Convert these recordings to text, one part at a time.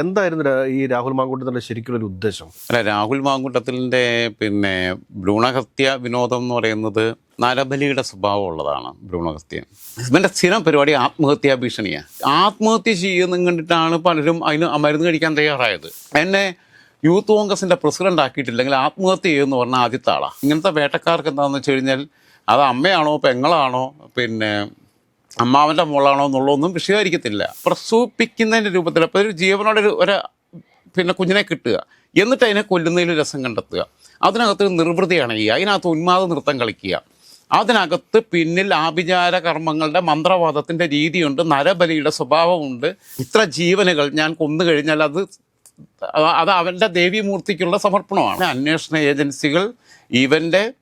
എന്തായിരുന്നു ഈ രാഹുൽ മാങ്കൂട്ടത്തിന്റെ ശരിക്കുള്ള ഒരു ഉദ്ദേശം? അല്ല രാഹുൽ മാങ്കൂട്ടത്തിന്റെ പിന്നെ ഭ്രൂണഹത്യ വിനോദം എന്ന് പറയുന്നത് നരബലിയുടെ സ്വഭാവം ഉള്ളതാണ് ഭ്രൂണഹത്യ. ഇവന്റെ സ്ഥിരം പരിപാടി ആത്മഹത്യാ ഭീഷണിയാണ് ആത്മഹത്യ ചെയ്യുന്നതും കണ്ടിട്ടാണ് പലരും അതിന് മരുന്ന് കഴിക്കാൻ തയ്യാറായത്. എന്നെ യൂത്ത് കോൺഗ്രസിന്റെ പ്രസിഡന്റ് ആക്കിയിട്ടില്ലെങ്കിൽ ആത്മഹത്യ ചെയ്യുമെന്ന് പറഞ്ഞാൽ ആദ്യത്തെ ആളാണ് ഇങ്ങനത്തെ വേട്ടക്കാർക്ക് എന്താണെന്ന് വെച്ച് കഴിഞ്ഞാൽ അത് അമ്മയാണോ പെങ്ങളാണോ പിന്നെ അമ്മാവന്റെ മോളാണോ എന്നുള്ളതൊന്നും വിഷയമായിരിക്കത്തില്ല. പ്രസൂപ്പിക്കുന്നതിന്റെ രൂപത്തിൽ അപ്പോൾ ഒരു ജീവനോടെ ഒരു ഒരു പിന്നെ കുഞ്ഞിനെ കിട്ടുക. എന്നിട്ട് അതിനെ കൊല്ലുന്നതിൽ രസം കണ്ടെത്തുക. അതിനകത്ത് നിർവൃതിയാണ് ചെയ്യുക അതിനകത്ത് ഉന്മാദ നൃത്തം കളിക്കുക. അതിനകത്ത് പിന്നിൽ ആഭിചാര കർമ്മങ്ങളുടെ മന്ത്രവാദത്തിന്റെ രീതിയുണ്ട്. നരബലിയുടെ സ്വഭാവമുണ്ട്. ഇത്ര ജീവനുകൾ ഞാൻ കൊന്നു കഴിഞ്ഞാൽ അത് അത് അവന്റെ ദേവീമൂർത്തിക്കുള്ള സമർപ്പണമാണ്. അന്വേഷണ ഏജൻസികൾ ഇവന്റെ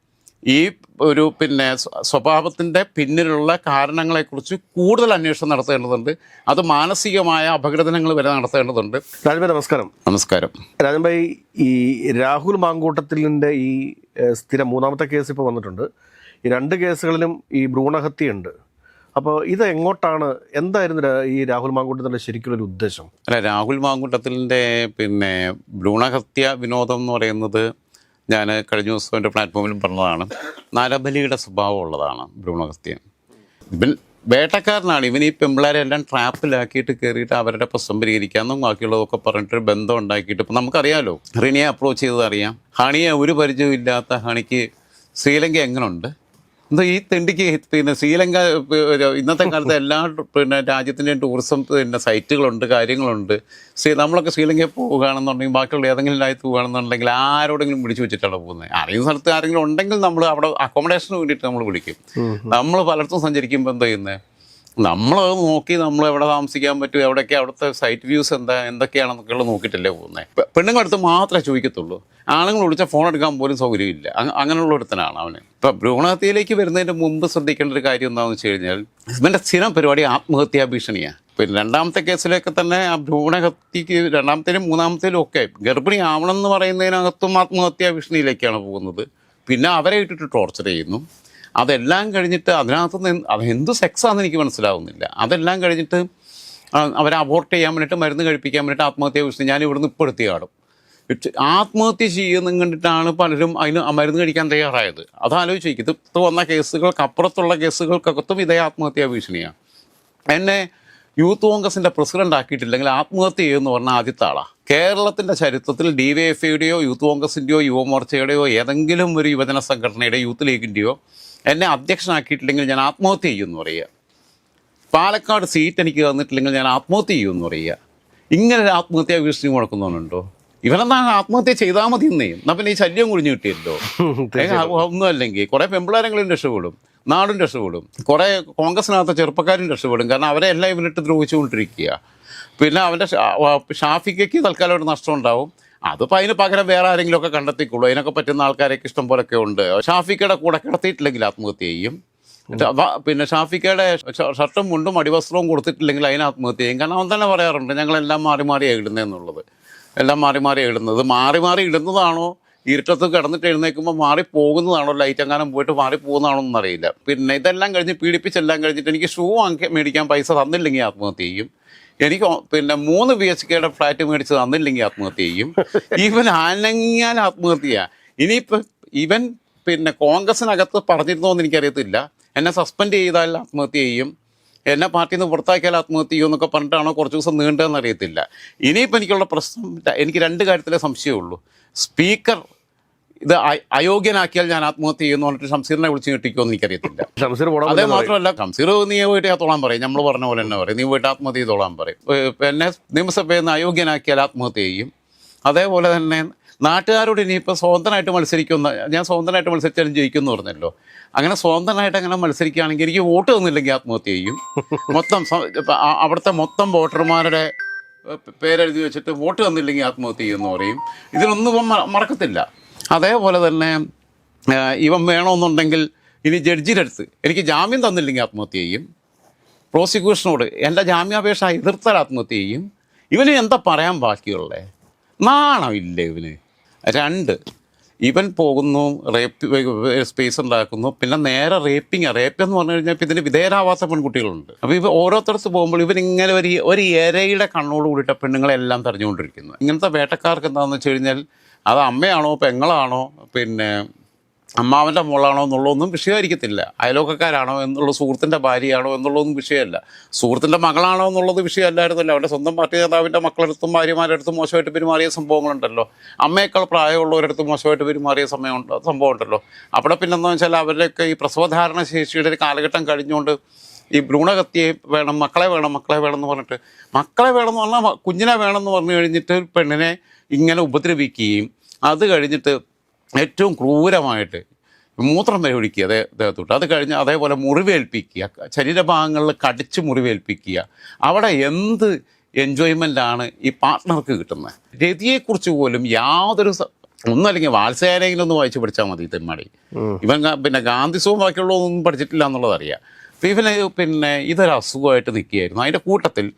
ഈ ഒരു പിന്നെ സ്വ- സ്വഭാവത്തിന്റെ പിന്നിലുള്ള കാരണങ്ങളെക്കുറിച്ച് കൂടുതൽ അന്വേഷണം നടത്തേണ്ടതുണ്ട്. അത് മാനസികമായ അപകടനങ്ങൾ വരെ നടത്തേണ്ടതുണ്ട്. രാജൻഭായ് നമസ്കാരം. നമസ്കാരം. രാജൻഭായ് ഈ രാഹുൽ മാങ്കൂട്ടത്തിലിന്റെ ഈ സ്ഥിരം മൂന്നാമത്തെ കേസ് ഇപ്പോൾ വന്നിട്ടുണ്ട്. ഈ രണ്ട് കേസുകളിലും ഈ ഭ്രൂണഹത്യയുണ്ട്. അപ്പോൾ ഇത് എങ്ങോട്ടാണ് എന്തായിരുന്നു ഈ രാഹുൽ മാങ്കൂട്ടത്തിന്റെ ശരിക്കുള്ള ഒരു ഉദ്ദേശം? അല്ല രാഹുൽ മാങ്കൂട്ടത്തിന്റെ പിന്നെ ഭ്രൂണഹത്യ വിനോദം എന്ന് പറയുന്നത് ഞാൻ കഴിഞ്ഞ ദിവസം എന്റെ പ്ലാറ്റ്ഫോമിലും പറഞ്ഞതാണ് നരബലിയുടെ സ്വഭാവം ഉള്ളതാണ് ഭ്രൂണഹത്യ. ഇവൻ വേട്ടക്കാരനാണ്. ഇവൻ ഈ പെമ്പിളാരെ എല്ലാം ട്രാപ്പിലാക്കിയിട്ട് കയറിയിട്ട് അവരുടെ പ്രശ്നം പരിഹരിക്കാമെന്നും ബാക്കിയുള്ളതൊക്കെ പറഞ്ഞിട്ട് ബന്ധം ഉണ്ടാക്കിയിട്ട് ഇപ്പം നമുക്കറിയാമല്ലോ റിനിയെ അപ്രോച്ച് ചെയ്തത് അറിയാം ഹണിയെ ഒരു പരിചയവും ഇല്ലാത്ത ഹണിക്ക് ശ്രീലങ്ക എങ്ങനെയുണ്ട് എന്താ ഈ തെണ്ടിക്ക് പിന്നെ ശ്രീലങ്ക ഇന്നത്തെ കാലത്ത് എല്ലാ പിന്നെ രാജ്യത്തിന്റെയും ടൂറിസം പിന്നെ സൈറ്റുകളുണ്ട് കാര്യങ്ങളുണ്ട്. ശ്രീ നമ്മളൊക്കെ ശ്രീലങ്കയിൽ പോവുകയാണെന്നുണ്ടെങ്കിൽ ബാക്കിയുള്ള ഏതെങ്കിലും രാജ്യത്ത് പോവുകയാണെന്നുണ്ടെങ്കിൽ ആരോടെങ്കിലും വിളിച്ചു വെച്ചിട്ടാണ് പോകുന്നത് അറിയുന്ന സ്ഥലത്ത് ആരെങ്കിലും ഉണ്ടെങ്കിൽ നമ്മൾ അവിടെ അക്കോമഡേഷന് വേണ്ടിയിട്ട് നമ്മൾ വിളിക്കും. നമ്മൾ പലയിടത്തും സഞ്ചരിക്കുമ്പോൾ എന്താ ചെയ്യുന്നത് നമ്മളത് നോക്കി നമ്മൾ എവിടെ താമസിക്കാൻ പറ്റും എവിടെയൊക്കെ അവിടുത്തെ സൈറ്റ് വ്യൂസ് എന്താ എന്തൊക്കെയാണെന്നൊക്കെ നോക്കിയിട്ടല്ലേ പോകുന്നത് പെണ്ണുങ്ങളടുത്ത് മാത്രമേ ചോദിക്കത്തുള്ളൂ. ആണുങ്ങൾ വിളിച്ചാൽ ഫോൺ എടുക്കാൻ പോലും സൗകര്യമില്ല. അങ്ങ- അങ്ങനെയുള്ള ഒരുത്തനാണ് അവന്. ഇപ്പം ഭ്രൂണഹത്യയിലേക്ക് വരുന്നതിന് മുമ്പ് ശ്രദ്ധിക്കേണ്ട ഒരു കാര്യം എന്താണെന്ന് വെച്ച് കഴിഞ്ഞാൽ ഹസ്ബന്റെ സ്ഥിരം പരിപാടി ആത്മഹത്യാ ഭീഷണിയാണ് പിന്നെ രണ്ടാമത്തെ കേസിലൊക്കെ തന്നെ ആ ഭ്രൂണഹത്യക്ക് രണ്ടാമത്തേലും മൂന്നാമത്തേലും ഒക്കെ ഗർഭിണി ആവണം എന്ന് പറയുന്നതിനകത്തും ആത്മഹത്യാ ഭീഷണിയിലേക്കാണ് പോകുന്നത്. പിന്നെ അവരെ ഇട്ടിട്ട് ടോർച്ചർ ചെയ്യുന്നു. അതെല്ലാം കഴിഞ്ഞിട്ട് അതിനകത്ത് നിന്ന് എന്ത് സെക്സാന്ന് എനിക്ക് മനസ്സിലാവുന്നില്ല. അതെല്ലാം കഴിഞ്ഞിട്ട് അവരെ അബോർട്ട് ചെയ്യാൻ വേണ്ടിയിട്ട് മരുന്ന് കഴിപ്പിക്കാൻ വേണ്ടിയിട്ട് ആത്മഹത്യ വിഷയം ഞാൻ ഇവിടുന്ന് ഇപ്പോൾ എടുത്തി കാണും ആത്മഹത്യ ചെയ്യുന്ന കണ്ടിട്ടാണ് പലരും അതിന് മരുന്ന് കഴിക്കാൻ തയ്യാറായത്. അതാലോചിച്ച് ഇത് വന്ന കേസുകൾക്കപ്പുറത്തുള്ള കേസുകൾക്കകത്തും ഇതേ ആത്മഹത്യാ ഭീഷണിയാണ് എന്നെ യൂത്ത് കോൺഗ്രസിന്റെ പ്രസിഡന്റ് ആക്കിയിട്ടില്ലെങ്കിൽ ആത്മഹത്യ ചെയ്യുമെന്ന് പറഞ്ഞ ആദ്യത്തെ ആളാണ് കേരളത്തിന്റെ ചരിത്രത്തിൽ ഡി വൈ എഫ് ഐയുടെയോ യൂത്ത് കോൺഗ്രസിന്റെയോ യുവമോർച്ചയുടെയോ ഏതെങ്കിലും ഒരു യുവജന സംഘടനയുടെ യൂത്ത് ലീഗിന്റെയോ എന്നെ അധ്യക്ഷനാക്കിയിട്ടില്ലെങ്കിൽ ഞാൻ ആത്മഹത്യ ചെയ്യുമെന്ന് പറയുക. പാലക്കാട് സീറ്റ് എനിക്ക് തന്നിട്ടില്ലെങ്കിൽ ഞാൻ ആത്മഹത്യ ചെയ്യുമെന്ന് പറയുക. ഇങ്ങനെ ഒരു ആത്മഹത്യാ ഭീഷണി മുടക്കുന്നവനുണ്ടോ ഇവനെന്താ ആത്മഹത്യ ചെയ്താൽ മതി എന്നേ. എന്നാൽ പിന്നെ ഈ ശല്യം കുഴിഞ്ഞു കിട്ടിയല്ലോ. ഒന്നും അല്ലെങ്കിൽ കുറെ പെമ്പിളാരങ്ങളും രക്ഷപ്പെടും. നാടും രക്ഷപ്പെടും. കുറെ കോൺഗ്രസിനകത്ത് ചെറുപ്പക്കാരും രക്ഷപ്പെടും. കാരണം അവരെ എല്ലാം ഇവനിട്ട് ദ്രോഹിച്ചുകൊണ്ടിരിക്കുക. പിന്നെ അവന്റെ ഷാഫിക്കയ്ക്ക് തൽക്കാലം ഒരു നഷ്ടം ഉണ്ടാവും. അതിപ്പോൾ അതിന് പകരം വേറെ ആരെങ്കിലും ഒക്കെ കണ്ടെത്തിക്കുള്ളൂ അതിനൊക്കെ പറ്റുന്ന ആൾക്കാരൊക്കെ ഇഷ്ടം പോലൊക്കെ ഉണ്ട്. ഷാഫിക്കയുടെ കൂടെ കിടത്തിയിട്ടില്ലെങ്കിൽ ആത്മഹത്യ ചെയ്യും. പിന്നെ ഷാഫിക്കയുടെ ഷർട്ടും മുണ്ടും അടിവസ്ത്രവും കൊടുത്തിട്ടില്ലെങ്കിൽ അതിന് ആത്മഹത്യ ചെയ്യും. കാരണം അവൻ തന്നെ പറയാറുണ്ട് ഞങ്ങളെല്ലാം മാറി മാറി ഇടുന്നതെന്നുള്ളത് എല്ലാം മാറി മാറി ഇടുന്നത് മാറി മാറി ഇടുന്നതാണോ? ഇരുട്ടത്ത് കിടന്നിട്ട് എഴുന്നേൽക്കുമ്പോൾ മാറി പോകുന്നതാണോ? ലൈറ്റ് എങ്ങാനും പോയിട്ട് മാറി പോകുന്നതാണോ എന്നറിയില്ല. പിന്നെ ഇതെല്ലാം കഴിഞ്ഞ് പീഡിപ്പിച്ചെല്ലാം കഴിഞ്ഞിട്ട് എനിക്ക് ഷൂ വാങ്ങി മേടിക്കാൻ പൈസ തന്നില്ലെങ്കിൽ ആത്മഹത്യ ചെയ്യും. എനിക്ക് പിന്നെ മൂന്ന് ബി എച്ച് കെയുടെ ഫ്ലാറ്റ് മേടിച്ച് തന്നില്ലെങ്കിൽ ആത്മഹത്യ ചെയ്യും. ഇവൻ അനങ്ങിയാൽ ആത്മഹത്യ ഇനിയിപ്പോൾ ഇവൻ പിന്നെ കോൺഗ്രസിനകത്ത് പറഞ്ഞിരുന്നോ എന്ന് എനിക്കറിയത്തില്ല. എന്നെ സസ്പെൻഡ് ചെയ്താൽ ആത്മഹത്യ ചെയ്യും. എന്നെ പാർട്ടിയിൽ നിന്ന് പുറത്താക്കിയാൽ ആത്മഹത്യ ചെയ്യും എന്നൊക്കെ പറഞ്ഞിട്ടാണോ കുറച്ച് ദിവസം നീണ്ടതെന്ന് അറിയത്തില്ല. ഇനിയിപ്പോൾ എനിക്കുള്ള പ്രശ്നം എനിക്ക് രണ്ട് കാര്യത്തിലേ സംശയമുള്ളൂ. സ്പീക്കർ ഇത് അയോഗ്യനാക്കിയാൽ ഞാൻ ആത്മഹത്യ ചെയ്യുന്നു പറഞ്ഞിട്ട് ഷംസീറിനെ വിളിച്ച് കിട്ടിക്കുമെന്ന് എനിക്കറിയത്തില്ല. ഷംസീർ അതേ മാത്രമല്ല ഷംസീർ നീ പോയിട്ട് തോളാൻ പറയും? നമ്മൾ പറഞ്ഞ പോലെ തന്നെ പറയും. നീ പോയിട്ട് ആത്മഹത്യ ചെയ്തോളാൻ പറയും. എന്നെ നിയമസഭയിൽ നിന്ന് അയോഗ്യനാക്കിയാൽ ആത്മഹത്യ ചെയ്യും. അതേപോലെ തന്നെ നാട്ടുകാരോട് ഇനിയിപ്പോൾ സ്വതന്ത്രമായിട്ട് മത്സരിക്കുന്ന ഞാൻ സ്വതന്ത്രമായിട്ട് മത്സരിച്ചാലും ജയിക്കുമെന്ന് പറഞ്ഞല്ലോ. അങ്ങനെ സ്വതന്ത്രമായിട്ട് അങ്ങനെ മത്സരിക്കുകയാണെങ്കിൽ എനിക്ക് വോട്ട് തന്നില്ലെങ്കിൽ ആത്മഹത്യ ചെയ്യും. മൊത്തം അവിടുത്തെ മൊത്തം വോട്ടർമാരുടെ പേരെഴുതി വെച്ചിട്ട് വോട്ട് തന്നില്ലെങ്കിൽ ആത്മഹത്യ ചെയ്യുമെന്ന് പറയും. ഇതിലൊന്നും മറക്കത്തില്ല. അതേപോലെ തന്നെ ഇവൻ വേണമെന്നുണ്ടെങ്കിൽ ഇനി ജഡ്ജിയുടെ അടുത്ത് എനിക്ക് ജാമ്യം തന്നില്ലെങ്കിൽ ആത്മഹത്യ ചെയ്യും. പ്രോസിക്യൂഷനോട് എന്റെ ജാമ്യാപേക്ഷ എതിർത്താൽ ആത്മഹത്യ ചെയ്യും. ഇവന് എന്താ പറയാൻ ബാക്കിയുള്ളേ? നാണമില്ല ഇവന്? രണ്ട് ഇവൻ പോകുന്നു റേപ്പ് സ്പേസ് ഉണ്ടാക്കുന്നു പിന്നെ നേരെ റേപ്പിംഗ് റേപ്പ് എന്ന് പറഞ്ഞു കഴിഞ്ഞാൽ ഇതിന് വിധേയരാവാത്ത പെൺകുട്ടികളുണ്ട്. അപ്പോൾ ഇവ ഓരോരുത്തർത്ത് പോകുമ്പോൾ ഇവൻ ഇങ്ങനെ ഒരു ഒരു ഇരയുടെ കണ്ണോട് കൂടിയിട്ട് പെണ്ണുങ്ങളെല്ലാം തെരഞ്ഞുകൊണ്ടിരിക്കുന്നു. ഇങ്ങനത്തെ വേട്ടക്കാർക്ക് എന്താണെന്ന് വെച്ച് കഴിഞ്ഞാൽ അത് അമ്മയാണോ പെങ്ങളാണോ പിന്നെ അമ്മാവന്റെ മോളാണോ എന്നുള്ളതൊന്നും വിഷയമായിരിക്കത്തില്ല. അയലോക്കക്കാരാണോ എന്നുള്ള സുഹൃത്തിന്റെ ഭാര്യയാണോ എന്നുള്ളതൊന്നും വിഷയമല്ല. സുഹൃത്തിന്റെ മകളാണോ എന്നുള്ളത് വിഷയമല്ലായിരുന്നല്ലോ. അവന്റെ സ്വന്തം പാർട്ടി നേതാവിന്റെ മക്കളെടുത്തും ഭാര്യമാരുടെ അടുത്തും മോശമായിട്ട് പെരുമാറിയ സംഭവങ്ങളുണ്ടല്ലോ. അമ്മയേക്കാൾ പ്രായമുള്ളവരടുത്ത് മോശമായിട്ട് പെരുമാറിയ സമയമുണ്ട് സംഭവം ഉണ്ടല്ലോ അവിടെ പിന്നെന്താ വെച്ചാൽ അവരുടെയൊക്കെ ഈ പ്രസവധാരണ ശേഷിയുടെ ഒരു കാലഘട്ടം കഴിഞ്ഞുകൊണ്ട് ഈ ഭ്രൂണകത്തിയെ വേണം മക്കളെ വേണം മക്കളെ വേണം എന്ന് പറഞ്ഞിട്ട് മക്കളെ വേണം എന്ന് പറഞ്ഞാൽ കുഞ്ഞിനെ വേണം എന്ന് പറഞ്ഞു കഴിഞ്ഞിട്ട് പെണ്ണിനെ ഇങ്ങനെ ഉപദ്രവിക്കുകയും അത് കഴിഞ്ഞിട്ട് ഏറ്റവും ക്രൂരമായിട്ട് മൂത്രം വരെ ഒഴിക്കുക അതേ ദേഹത്തോട്ട് അത് കഴിഞ്ഞ് അതേപോലെ മുറിവേൽപ്പിക്കുക. ശരീരഭാഗങ്ങളിൽ കടിച്ച് മുറിവേൽപ്പിക്കുക. അവിടെ എന്ത് എൻജോയ്മെന്റാണ് ഈ പാർട്ട്ണർക്ക് കിട്ടുന്നത്? രതിയെക്കുറിച്ച് പോലും യാതൊരു ഒന്നല്ലെങ്കിൽ വാത്സയാരെങ്കിലും ഒന്ന് വായിച്ച് പഠിച്ചാൽ മതി തെമ്മാടി. ഇവൻ പിന്നെ ഗാന്ധിസവും ബാക്കിയുള്ളതൊന്നും പഠിച്ചിട്ടില്ല എന്നുള്ളതറിയാം. അപ്പം ഇവന് പിന്നെ ഇതൊരു അസുഖമായിട്ട് നിൽക്കുകയായിരുന്നു. അതിന്റെ കൂട്ടത്തിൽ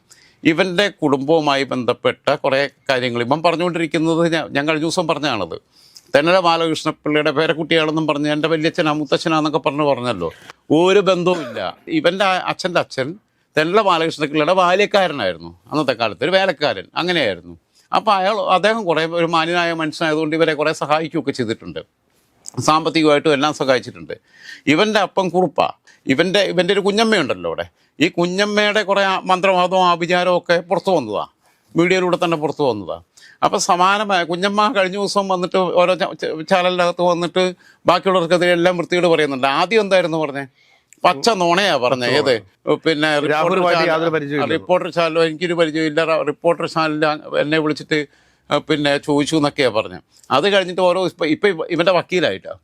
ഇവന്റെ കുടുംബവുമായി ബന്ധപ്പെട്ട കുറേ കാര്യങ്ങൾ. ഇവൻ പറഞ്ഞുകൊണ്ടിരിക്കുന്നത് ഞാൻ കഴിഞ്ഞ ദിവസം പറഞ്ഞാണത്. തെന്നല ബാലകൃഷ്ണപിള്ളയുടെ പേരക്കുട്ടിയാണെന്നും പറഞ്ഞ് എന്റെ വല്യച്ഛനാ മുത്തച്ഛനാന്നൊക്കെ പറഞ്ഞു പറഞ്ഞല്ലോ. ഒരു ബന്ധവുമില്ല ഇവന്റെ അച്ഛന്റെ അച്ഛൻ തെന്നല ബാലകൃഷ്ണപിള്ളയുടെ ബാല്യക്കാരനായിരുന്നു. അന്നത്തെ കാലത്ത് ഒരു വേലക്കാരൻ. അങ്ങനെയായിരുന്നു. അപ്പോൾ അയാൾ അദ്ദേഹം കുറേ ഒരു മാന്യനായ മനുഷ്യനായതുകൊണ്ട് ഇവരെ കുറേ സഹായിക്കുകയൊക്കെ ചെയ്തിട്ടുണ്ട്. സാമ്പത്തികമായിട്ടും എല്ലാം സഹായിച്ചിട്ടുണ്ട്. ഇവന്റെ അപ്പം കുറുപ്പ. ഇവന്റെ ഇവന്റെ ഒരു കുഞ്ഞമ്മയുണ്ടല്ലോ അവിടെ. ഈ കുഞ്ഞമ്മയുടെ കുറേ മന്ത്രവാദവും ആഭിചാരവും ഒക്കെ പുറത്തു വന്നതാണ് മീഡിയയിലൂടെ തന്നെ പുറത്തു വന്നതാണ് അപ്പോൾ സമാനമായ കുഞ്ഞമ്മ കഴിഞ്ഞ ദിവസം വന്നിട്ട് ഓരോ ചാനലിനകത്ത് വന്നിട്ട് ബാക്കിയുള്ളവർക്കെതിരെ എല്ലാം വൃത്തിയോട് പറയുന്നുണ്ട്. ആദ്യം എന്തായിരുന്നു പറഞ്ഞേ? പച്ച നോണയാ പറഞ്ഞ. ഏത്? പിന്നെ റിപ്പോർട്ടർ ചാനലോ എനിക്കൊരു പരിചയമില്ല റിപ്പോർട്ടർ ചാനലിൽ എന്നെ വിളിച്ചിട്ട് പിന്നെ ചോദിച്ചു എന്നൊക്കെയാണ് പറഞ്ഞത് അത് കഴിഞ്ഞിട്ട് ഓരോ ഇപ്പം ഇപ്പം ഇവന്റെ വക്കീലായിട്ടാണ്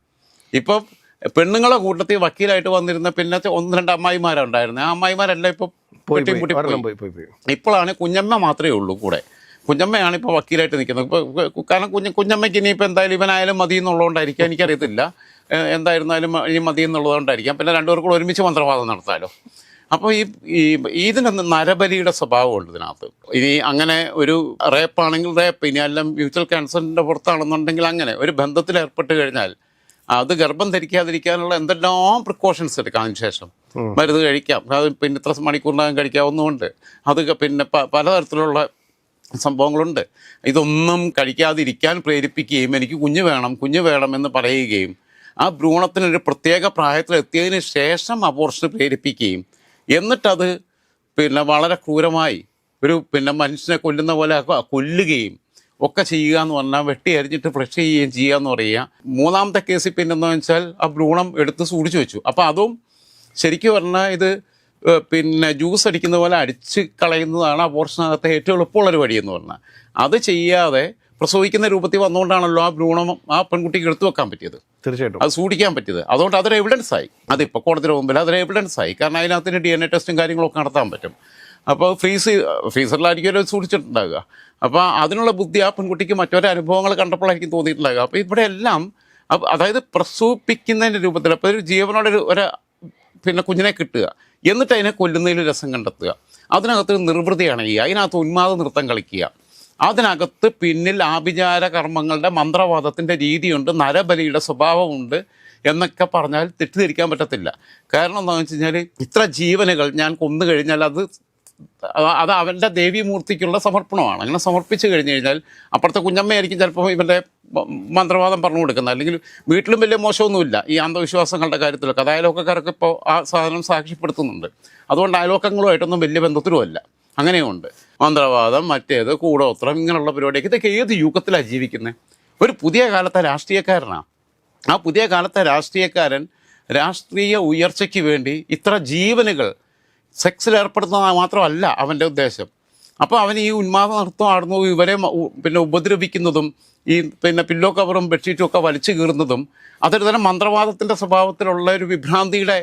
ഇപ്പം പെണ്ണുങ്ങളെ കൂട്ടത്തിൽ വക്കീലായിട്ട് വന്നിരുന്ന പിന്നെ ഒന്ന് രണ്ട് അമ്മായിമാരുണ്ടായിരുന്നു ആ അമ്മായിമാരെല്ലാം ഇപ്പം പോയി പോയി ഇപ്പോഴാണ് കുഞ്ഞമ്മ മാത്രമേ ഉള്ളൂ കൂടെ. കുഞ്ഞമ്മയാണ് ഇപ്പോൾ വക്കീലായിട്ട് നിൽക്കുന്നത് ഇപ്പോൾ കാരണം കുഞ്ഞ കുഞ്ഞമ്മയ്ക്ക് ഇനിയിപ്പോൾ എന്തായാലും ഇവനായാലും മതി എന്നുള്ളതുകൊണ്ടായിരിക്കാം എനിക്കറിയത്തില്ല എന്തായിരുന്നാലും ഇനി മതി എന്നുള്ളതുകൊണ്ടായിരിക്കാം പിന്നെ രണ്ടുപേർക്കും ഒരുമിച്ച് മന്ത്രവാദം നടത്താമല്ലോ അപ്പോൾ ഈ ഈ ഇതിനൊന്ന് നരബലിയുടെ സ്വഭാവമുണ്ട് ഇതിനകത്ത്. ഇനി അങ്ങനെ ഒരു റേപ്പാണെങ്കിൽ റേപ്പ് ഇനി അല്ല മ്യൂച്വൽ ക്യാൻസറിന്റെ പുറത്താണെന്നുണ്ടെങ്കിൽ അങ്ങനെ ഒരു ബന്ധത്തിൽ ഏർപ്പെട്ട് കഴിഞ്ഞാൽ അത് ഗർഭം ധരിക്കാതിരിക്കാനുള്ള എന്തെല്ലാം പ്രിക്കോഷൻസ് എടുക്കാം അതിന് ശേഷം. മരുന്ന് കഴിക്കാം. അത് പിന്നെ ഇത്ര മണിക്കൂറിനകം കഴിക്കാവുന്നതുകൊണ്ട് അത് പിന്നെ പ- പലതരത്തിലുള്ള സംഭവങ്ങളുണ്ട്. ഇതൊന്നും കഴിക്കാതിരിക്കാൻ പ്രേരിപ്പിക്കുകയും എനിക്ക് കുഞ്ഞ് വേണം കുഞ്ഞ് വേണം എന്ന് പറയുകയും ആ ഭ്രൂണത്തിനൊരു പ്രത്യേക പ്രായത്തിൽ എത്തിയതിന് ശേഷം അബോർഷന് പ്രേരിപ്പിക്കുകയും എന്നിട്ടത് പിന്നെ വളരെ ക്രൂരമായി ഒരു പിന്നെ മനുഷ്യനെ കൊല്ലുന്ന പോലെ കൊല്ലുകയും ഒക്കെ ചെയ്യുക എന്ന് പറഞ്ഞാൽ വെട്ടി അരിഞ്ഞിട്ട് ഫ്രഷ് ചെയ്യുകയും ചെയ്യുക എന്ന് പറയുക. മൂന്നാമത്തെ കേസിൽ പിന്നെന്താ വെച്ചാൽ ആ ഭ്രൂണം എടുത്ത് സൂക്ഷിച്ചു വെച്ചു. അപ്പോൾ അതും ശരിക്കും പറഞ്ഞാൽ ഇത് പിന്നെ ജ്യൂസ് അടിക്കുന്ന പോലെ അടിച്ച് കളയുന്നതാണ് അബോർഷനകത്തെ ഏറ്റവും എളുപ്പമുള്ളൊരു വഴി എന്ന് പറഞ്ഞാൽ. അത് ചെയ്യാതെ പ്രസവിക്കുന്ന രൂപത്തിൽ വന്നുകൊണ്ടാണല്ലോ ആ ഭ്രൂണം ആ പെൺകുട്ടിക്ക് എടുത്തു വെക്കാൻ പറ്റിയത്. തീർച്ചയായിട്ടും. അത് സൂക്ഷിക്കാൻ പറ്റിയത്. അതുകൊണ്ട് അതൊരു എവിഡൻസ് ആയി. അതിപ്പോൾ കോടതിയുടെ മുമ്പിൽ അതൊരു എവിഡൻസ് ആയി. കാരണം അതിനകത്തിന് ഡി എൻ എ ടെസ്റ്റും കാര്യങ്ങളൊക്കെ നടത്താൻ പറ്റും. അപ്പോൾ ഫ്രീസ് ഫ്രീസറിലായിരിക്കും അവർ സൂക്ഷിച്ചിട്ടുണ്ടാകുക അപ്പോൾ അതിനുള്ള ബുദ്ധി ആ പെൺകുട്ടിക്ക് മറ്റൊരു അനുഭവങ്ങൾ കണ്ടപ്പോഴായിരിക്കും തോന്നിയിട്ടുണ്ടാകുക അപ്പോൾ ഇവിടെ എല്ലാം അതായത് പ്രസവിപ്പിക്കുന്നതിന്റെ രൂപത്തിൽ അപ്പോൾ ഒരു ജീവനോടെ ഒരു ഒരു പിന്നെ കുഞ്ഞിനെ കിട്ടുക. എന്നിട്ട് അതിനെ കൊല്ലുന്നതിൽ രസം കണ്ടെത്തുക. അതിനകത്ത് നിർവൃതിയാണ് ചെയ്യുക. അതിനകത്ത് ഉന്മാദ നൃത്തം കളിക്കുക. അതിനകത്ത് പിന്നിൽ ആഭിചാര കർമ്മങ്ങളുടെ മന്ത്രവാദത്തിന്റെ രീതിയുണ്ട് നരബലിയുടെ സ്വഭാവമുണ്ട് എന്നൊക്കെ പറഞ്ഞാൽ തെറ്റിദ്ധരിക്കാൻ പറ്റത്തില്ല. കാരണം എന്താണെന്ന് വെച്ച് കഴിഞ്ഞാൽ ഇത്ര ജീവനുകൾ ഞാൻ കൊന്നു കഴിഞ്ഞാൽ അത് അത് അവന്റെ ദേവീമൂർത്തിക്കുള്ള സമർപ്പണമാണ്. അങ്ങനെ സമർപ്പിച്ചു കഴിഞ്ഞു കഴിഞ്ഞാൽ അപ്പുറത്തെ കുഞ്ഞമ്മയായിരിക്കും ചിലപ്പോൾ ഇവന്റെ മന്ത്രവാദം പറഞ്ഞു കൊടുക്കുന്നത്. അല്ലെങ്കിൽ വീട്ടിലും വലിയ മോശമൊന്നുമില്ല ഈ അന്ധവിശ്വാസങ്ങളുടെ കാര്യത്തിലൊക്കെ. അത് അയലോക്കക്കാരൊക്കെ ഇപ്പോൾ ആ സാധനം സാക്ഷ്യപ്പെടുത്തുന്നുണ്ട്. അതുകൊണ്ട് അയലോക്കങ്ങളുമായിട്ടൊന്നും വലിയ ബന്ധത്തിലുമല്ല. അങ്ങനെയുണ്ട്. മന്ത്രവാദം മറ്റേത് കൂടോത്രം ഇങ്ങനെയുള്ള പരിപാടിയൊക്കെ. ഇതൊക്കെ ഏത് യുഗത്തിലാണ് ജീവിക്കുന്നത് ഒരു പുതിയ കാലത്തെ രാഷ്ട്രീയക്കാരനാണ് ആ പുതിയ കാലത്തെ രാഷ്ട്രീയക്കാരൻ രാഷ്ട്രീയ ഉയർച്ചയ്ക്ക് വേണ്ടി ഇത്ര ജീവനുകൾ സെക്സിൽ ഏർപ്പെടുത്തുന്നത് മാത്രമല്ല അവന്റെ ഉദ്ദേശം. അപ്പോൾ അവൻ ഈ ഉന്മാദ നൃത്തം ആടുന്നു ഇവരെ പിന്നെ ഉപദ്രവിക്കുന്നതും ഈ പിന്നെ പില്ലോ കവറും ബെഡ്ഷീറ്റും ഒക്കെ വലിച്ചു കീറുന്നതും അതൊരു തരം മന്ത്രവാദത്തിന്റെ സ്വഭാവത്തിലുള്ള ഒരു വിഭ്രാന്തിയുടെ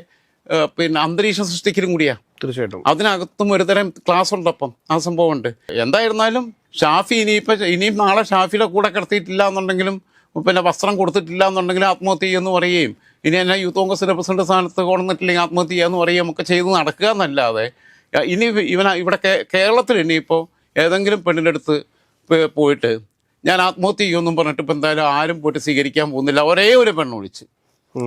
പിന്നെ അന്തരീക്ഷം സൃഷ്ടിക്കലും കൂടിയാ. തീർച്ചയായിട്ടും. അതിനകത്തും ഒരുതരം ക്ലാസ് ഉണ്ടപ്പം ആ സംഭവം ഉണ്ട് എന്തായിരുന്നാലും ഷാഫി ഇനിയിപ്പോൾ ഇനിയും നാളെ ഷാഫിയുടെ കൂടെ കിടത്തിയിട്ടില്ല എന്നുണ്ടെങ്കിലും പിന്നെ വസ്ത്രം കൊടുത്തിട്ടില്ല എന്നുണ്ടെങ്കിലും ആത്മഹത്യ ചെയ്യുമെന്ന് പറയുകയും ഇനി എന്നെ യൂത്ത് കോൺഗ്രസിന്റെ പ്രസിഡന്റ് സ്ഥാനത്ത് കൊണ്ടുവന്നിട്ടില്ലെങ്കിൽ ആത്മഹത്യ ചെയ്യാന്ന് പറയുകയും ഒക്കെ ചെയ്ത് നടക്കുക എന്നല്ലാതെ ഇനി ഇവന ഇവിടെ കേരളത്തിൽ ഇനിയിപ്പോൾ ഏതെങ്കിലും പെണ്ണിന്റെ അടുത്ത് പോയിട്ട് ഞാൻ ആത്മഹത്യ ചെയ്യുമെന്നും പറഞ്ഞിട്ട് ഇപ്പം എന്തായാലും ആരും പോയിട്ട് സ്വീകരിക്കാൻ പോകുന്നില്ല. ഒരേ ഒരു പെണ്ണൊഴിച്ച്.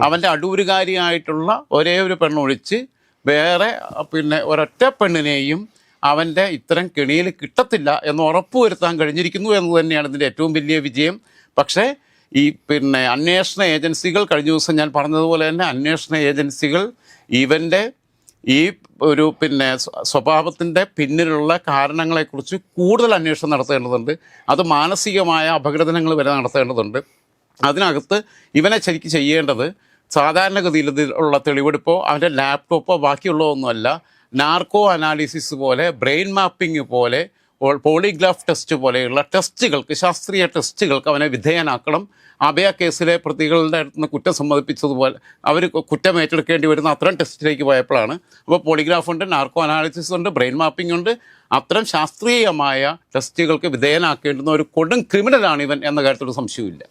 അവന്റെ അടൂരുകാരിയായിട്ടുള്ള ഒരേ ഒരു പെണ്ണൊഴിച്ച് വേറെ പിന്നെ ഒരൊറ്റ പെണ്ണിനെയും അവന്റെ ഇത്തരം കെണിയിൽ കിട്ടത്തില്ല എന്ന് ഉറപ്പുവരുത്താൻ കഴിഞ്ഞിരിക്കുന്നു എന്ന് തന്നെയാണ് ഇതിന്റെ ഏറ്റവും വലിയ വിജയം. പക്ഷേ ഈ പിന്നെ അന്വേഷണ ഏജൻസികൾ കഴിഞ്ഞ ദിവസം ഞാൻ പറഞ്ഞതുപോലെ തന്നെ അന്വേഷണ ഏജൻസികൾ ഇവന്റെ ഈ ഒരു പിന്നെ സ്വ- സ്വഭാവത്തിന്റെ പിന്നിലുള്ള കാരണങ്ങളെക്കുറിച്ച് കൂടുതൽ അന്വേഷണം നടത്തേണ്ടതുണ്ട്. അത് മാനസികമായ അപകടനങ്ങൾ വരെ നടത്തേണ്ടതുണ്ട്. അതിനകത്ത് ഇവനെ ശരിക്കും ചെയ്യേണ്ടത് സാധാരണഗതിയിൽ ഉള്ള തെളിവെടുപ്പോ അവന്റെ ലാപ്ടോപ്പോ ബാക്കിയുള്ളതൊന്നുമല്ല നാർക്കോ അനാലിസിസ് പോലെ ബ്രെയിൻ മാപ്പിംഗ് പോലെ പോളിഗ്രാഫ് ടെസ്റ്റ് പോലെയുള്ള ടെസ്റ്റുകൾക്ക് ശാസ്ത്രീയ ടെസ്റ്റുകൾക്ക് അവനെ വിധേയനാക്കണം. അഭയ കേസിലെ പ്രതികളുടെ അടുത്ത് നിന്ന് കുറ്റം സമ്മതിപ്പിച്ചതുപോലെ അവർ കുറ്റം ഏറ്റെടുക്കേണ്ടി വരുന്ന അത്തരം ടെസ്റ്റിലേക്ക് പോയപ്പോഴാണ്. അപ്പോൾ പോളിഗ്രാഫ് ഉണ്ട് നാർക്കോ അനാലിസിസ് ഉണ്ട് ബ്രെയിൻ മാപ്പിംഗ് ഉണ്ട്. അത്തരം ശാസ്ത്രീയമായ ടെസ്റ്റുകൾക്ക് വിധേയനാക്കേണ്ടുന്ന ഒരു കൊടും ക്രിമിനലാണ് ഇവൻ എന്ന കാര്യത്തിൽ സംശയമില്ല